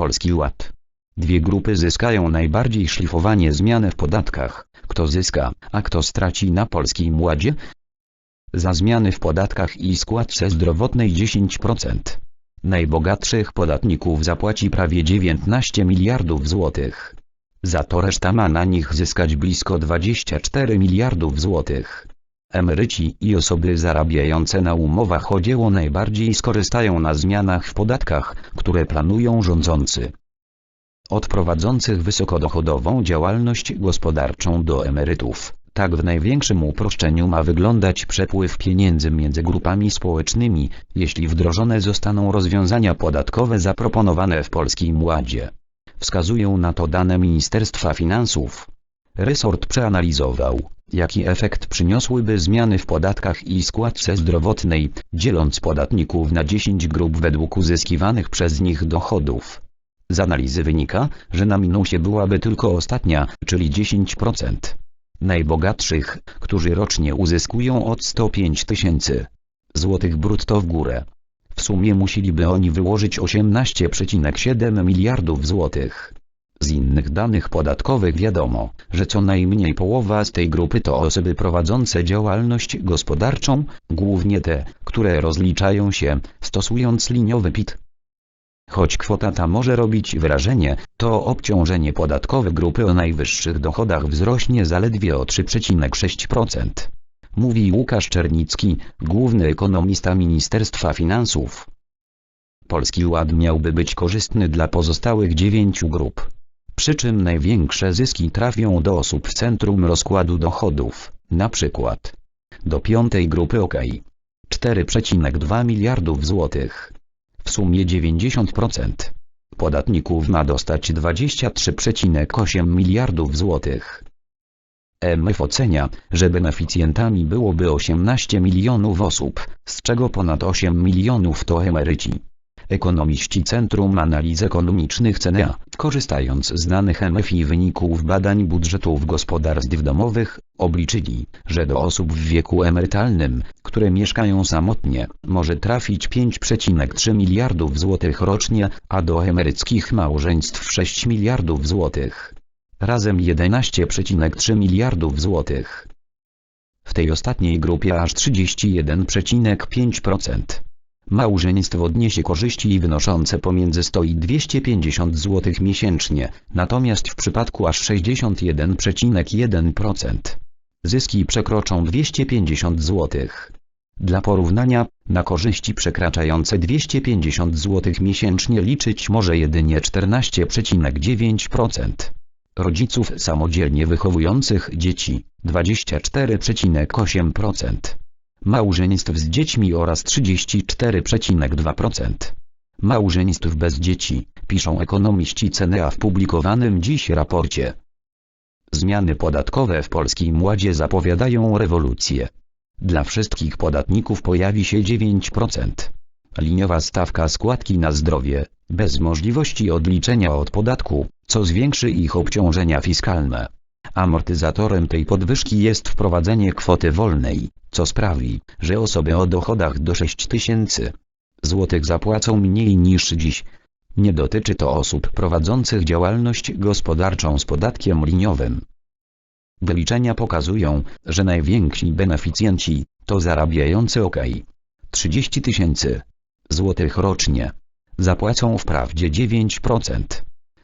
Polski Ład. Dwie grupy zyskają najbardziej szlifowanie zmiany w podatkach. Kto zyska, a kto straci na Polskim Ładzie? Za zmiany w podatkach i składce zdrowotnej 10%. Najbogatszych podatników zapłaci prawie 19 miliardów złotych. Za to reszta ma na nich zyskać blisko 24 miliardów złotych. Emeryci i osoby zarabiające na umowach o dzieło najbardziej skorzystają na zmianach w podatkach, które planują rządzący. Od prowadzących wysokodochodową działalność gospodarczą do emerytów. Tak w największym uproszczeniu ma wyglądać przepływ pieniędzy między grupami społecznymi, jeśli wdrożone zostaną rozwiązania podatkowe zaproponowane w Polskim Ładzie. Wskazują na to dane Ministerstwa Finansów. Resort przeanalizował, jaki efekt przyniosłyby zmiany w podatkach i składce zdrowotnej, dzieląc podatników na 10 grup według uzyskiwanych przez nich dochodów. Z analizy wynika, że na minusie byłaby tylko ostatnia, czyli 10%. Najbogatszych, którzy rocznie uzyskują od 105 tysięcy złotych brutto w górę. W sumie musieliby oni wyłożyć 18,7 miliardów złotych. Z innych danych podatkowych wiadomo, że co najmniej połowa z tej grupy to osoby prowadzące działalność gospodarczą, głównie te, które rozliczają się, stosując liniowy PIT. Choć kwota ta może robić wrażenie, to obciążenie podatkowe grupy o najwyższych dochodach wzrośnie zaledwie o 3,6%. Mówi Łukasz Czernicki, główny ekonomista Ministerstwa Finansów. Polski Ład miałby być korzystny dla pozostałych dziewięciu grup. Przy czym największe zyski trafią do osób w centrum rozkładu dochodów, na przykład do piątej grupy OK. 4,2 miliardów złotych. W sumie 90%. Podatników ma dostać 23,8 miliardów złotych. MF ocenia, że beneficjentami byłoby 18 milionów osób, z czego ponad 8 milionów to emeryci. Ekonomiści Centrum Analiz Ekonomicznych CNA, korzystając z danych MF i wyników badań budżetów gospodarstw domowych, obliczyli, że do osób w wieku emerytalnym, które mieszkają samotnie, może trafić 5,3 miliardów złotych rocznie, a do emeryckich małżeństw 6 miliardów złotych. Razem 11,3 miliardów złotych. W tej ostatniej grupie aż 31,5%. Małżeństwo odniesie korzyści wynoszące pomiędzy 100 i 250 zł miesięcznie, natomiast w przypadku aż 61,1% zyski przekroczą 250 zł. Dla porównania, na korzyści przekraczające 250 zł miesięcznie liczyć może jedynie 14,9%. Rodziców samodzielnie wychowujących dzieci 24,8%. Małżeństw z dziećmi oraz 34,2%. Małżeństw bez dzieci, piszą ekonomiści CNA w publikowanym dziś raporcie. Zmiany podatkowe w Polskim Ładzie zapowiadają rewolucję. Dla wszystkich podatników pojawi się 9%. Liniowa stawka składki na zdrowie, bez możliwości odliczenia od podatku, co zwiększy ich obciążenia fiskalne. Amortyzatorem tej podwyżki jest wprowadzenie kwoty wolnej, co sprawi, że osoby o dochodach do 6 tysięcy złotych zapłacą mniej niż dziś. Nie dotyczy to osób prowadzących działalność gospodarczą z podatkiem liniowym. Wyliczenia pokazują, że najwięksi beneficjenci to zarabiający ok. 30 tysięcy złotych rocznie. Zapłacą wprawdzie 9%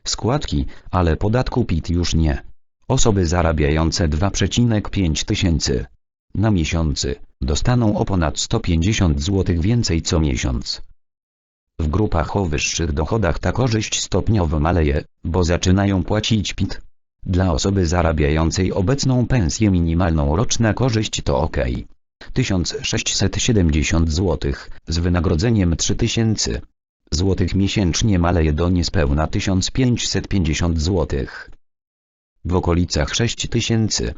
składki, ale podatku PIT już nie. Osoby zarabiające 2,5 tysięcy na miesiący dostaną o ponad 150 zł więcej co miesiąc. W grupach o wyższych dochodach ta korzyść stopniowo maleje, bo zaczynają płacić PIT. Dla osoby zarabiającej obecną pensję minimalną roczna korzyść to ok. 1670 zł, z wynagrodzeniem 3000 zł miesięcznie maleje do niespełna 1550 zł. W okolicach 6000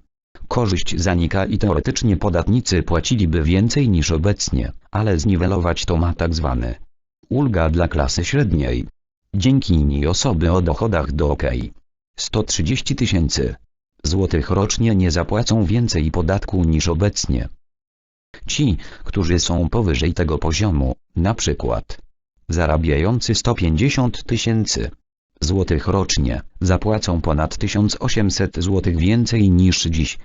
korzyść zanika i teoretycznie podatnicy płaciliby więcej niż obecnie, ale zniwelować to ma tzw. ulga dla klasy średniej. Dzięki niej osoby o dochodach do ok. 130 tysięcy złotych rocznie nie zapłacą więcej podatku niż obecnie. Ci, którzy są powyżej tego poziomu, na przykład zarabiający 150 tysięcy zł rocznie, zapłacą ponad 1800 zł więcej niż dziś.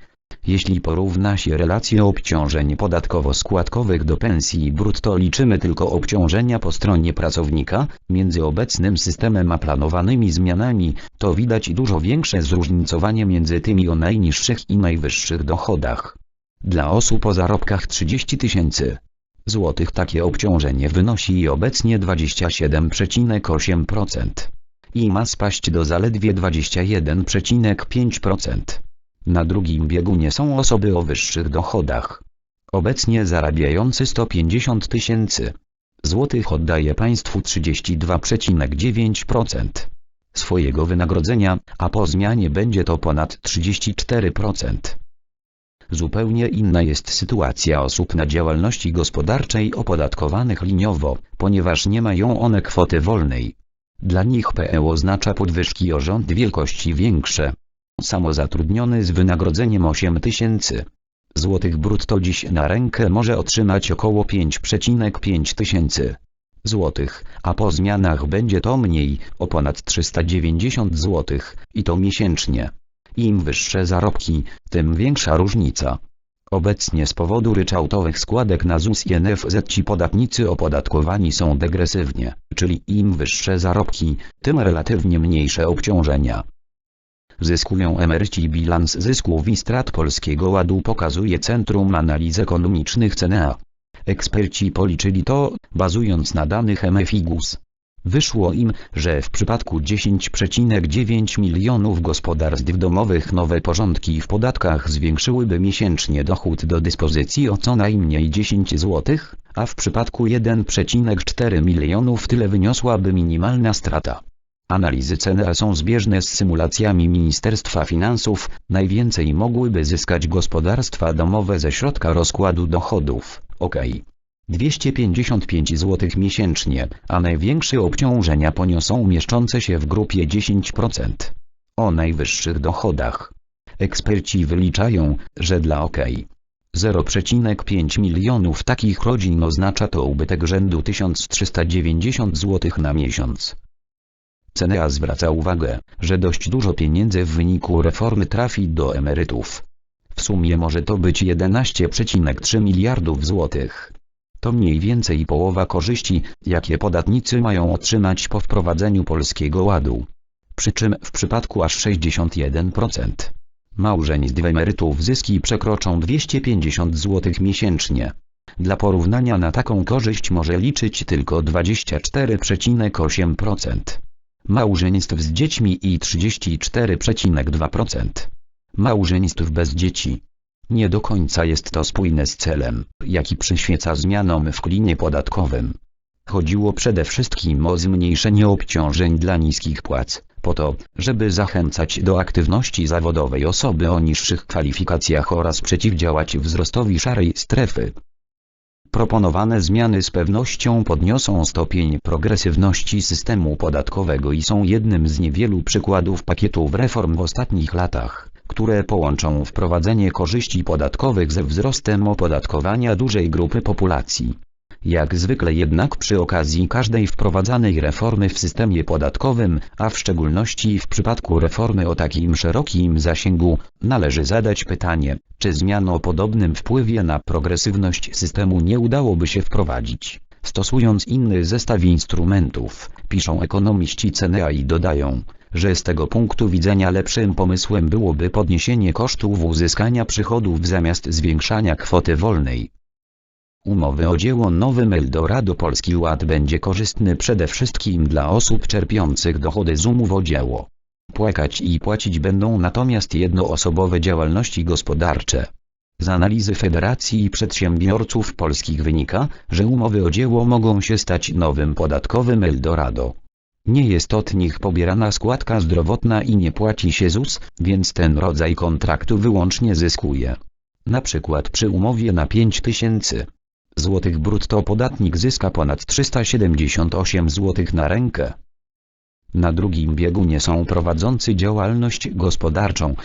Jeśli porówna się relacje obciążeń podatkowo-składkowych do pensji brutto liczymy tylko obciążenia po stronie pracownika, między obecnym systemem a planowanymi zmianami, to widać dużo większe zróżnicowanie między tymi o najniższych i najwyższych dochodach. Dla osób o zarobkach 30 tysięcy złotych takie obciążenie wynosi obecnie 27,8% i ma spaść do zaledwie 21,5%. Na drugim biegunie są osoby o wyższych dochodach. Obecnie zarabiający 150 tysięcy złotych oddaje państwu 32,9% swojego wynagrodzenia, a po zmianie będzie to ponad 34%. Zupełnie inna jest sytuacja osób na działalności gospodarczej opodatkowanych liniowo, ponieważ nie mają one kwoty wolnej. Dla nich PE oznacza podwyżki o rząd wielkości większe. Samozatrudniony z wynagrodzeniem 8 tysięcy złotych brutto dziś na rękę może otrzymać około 5,5 tysięcy złotych, a po zmianach będzie to mniej, o ponad 390 złotych, i to miesięcznie. Im wyższe zarobki, tym większa różnica. Obecnie z powodu ryczałtowych składek na ZUS i NFZ ci podatnicy opodatkowani są degresywnie, czyli im wyższe zarobki, tym relatywnie mniejsze obciążenia. Zyskują emeryci bilans zysków i strat Polskiego Ładu pokazuje Centrum Analiz Ekonomicznych CNA. Eksperci policzyli to, bazując na danych MFIGUS. Wyszło im, że w przypadku 10,9 milionów gospodarstw domowych nowe porządki w podatkach zwiększyłyby miesięcznie dochód do dyspozycji o co najmniej 10 zł, a w przypadku 1,4 milionów tyle wyniosłaby minimalna strata. Analizy ceny są zbieżne z symulacjami Ministerstwa Finansów, najwięcej mogłyby zyskać gospodarstwa domowe ze środka rozkładu dochodów, ok. 255 zł miesięcznie, a największe obciążenia poniosą mieszczące się w grupie 10%. O najwyższych dochodach. Eksperci wyliczają, że dla OK 0,5 milionów takich rodzin oznacza to ubytek rzędu 1390 zł na miesiąc. CNA zwraca uwagę, że dość dużo pieniędzy w wyniku reformy trafi do emerytów. W sumie może to być 11,3 miliardów złotych. To mniej więcej połowa korzyści, jakie podatnicy mają otrzymać po wprowadzeniu Polskiego Ładu. Przy czym w przypadku aż 61% małżeństw emerytów zyski przekroczą 250 zł miesięcznie. Dla porównania na taką korzyść może liczyć tylko 24,8% małżeństw z dziećmi i 34,2% małżeństw bez dzieci. Nie do końca jest to spójne z celem, jaki przyświeca zmianom w klinie podatkowym. Chodziło przede wszystkim o zmniejszenie obciążeń dla niskich płac, po to, żeby zachęcać do aktywności zawodowej osoby o niższych kwalifikacjach oraz przeciwdziałać wzrostowi szarej strefy. Proponowane zmiany z pewnością podniosą stopień progresywności systemu podatkowego i są jednym z niewielu przykładów pakietów reform w ostatnich latach, które połączą wprowadzenie korzyści podatkowych ze wzrostem opodatkowania dużej grupy populacji. Jak zwykle jednak przy okazji każdej wprowadzanej reformy w systemie podatkowym, a w szczególności w przypadku reformy o takim szerokim zasięgu, należy zadać pytanie, czy zmian o podobnym wpływie na progresywność systemu nie udałoby się wprowadzić, stosując inny zestaw instrumentów, piszą ekonomiści CNA i dodają, że z tego punktu widzenia lepszym pomysłem byłoby podniesienie kosztów uzyskania przychodów zamiast zwiększania kwoty wolnej. Umowy o dzieło nowym Eldorado Polski Ład będzie korzystny przede wszystkim dla osób czerpiących dochody z umów o dzieło. Płakać i płacić będą natomiast jednoosobowe działalności gospodarcze. Z analizy Federacji Przedsiębiorców Polskich wynika, że umowy o dzieło mogą się stać nowym podatkowym Eldorado. Nie jest od nich pobierana składka zdrowotna i nie płaci się ZUS, więc ten rodzaj kontraktu wyłącznie zyskuje. Na przykład przy umowie na 5000 złotych brutto podatnik zyska ponad 378 zł na rękę. Na drugim biegunie są prowadzący działalność gospodarczą.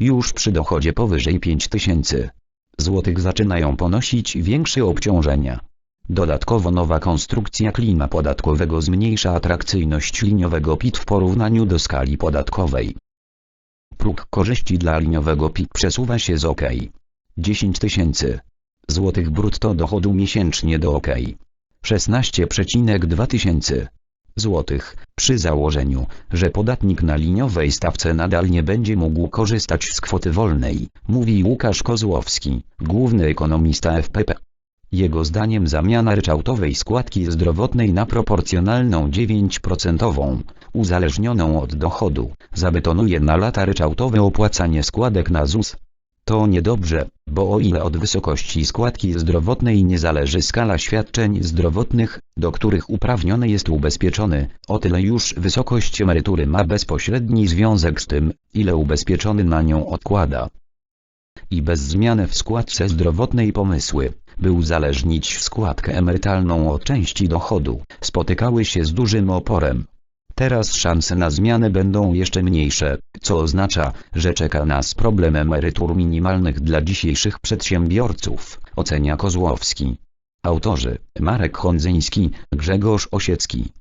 Już przy dochodzie powyżej 5000 złotych zaczynają ponosić większe obciążenia. Dodatkowo nowa konstrukcja klima podatkowego zmniejsza atrakcyjność liniowego PIT w porównaniu do skali podatkowej. Próg korzyści dla liniowego PIT przesuwa się z OK. 10 tysięcy złotych brutto dochodu miesięcznie do OK. 16,2 tysięcy złotych, przy założeniu, że podatnik na liniowej stawce nadal nie będzie mógł korzystać z kwoty wolnej, mówi Łukasz Kozłowski, główny ekonomista FPP. Jego zdaniem zamiana ryczałtowej składki zdrowotnej na proporcjonalną 9%, uzależnioną od dochodu, zabetonuje na lata ryczałtowe opłacanie składek na ZUS. To niedobrze, bo o ile od wysokości składki zdrowotnej nie zależy skala świadczeń zdrowotnych, do których uprawniony jest ubezpieczony, o tyle już wysokość emerytury ma bezpośredni związek z tym, ile ubezpieczony na nią odkłada. I bez zmiany w składce zdrowotnej pomysły, by uzależnić składkę emerytalną od części dochodu, spotykały się z dużym oporem. Teraz szanse na zmianę będą jeszcze mniejsze, co oznacza, że czeka nas problem emerytur minimalnych dla dzisiejszych przedsiębiorców, ocenia Kozłowski. Autorzy Marek Hondzyński, Grzegorz Osiecki.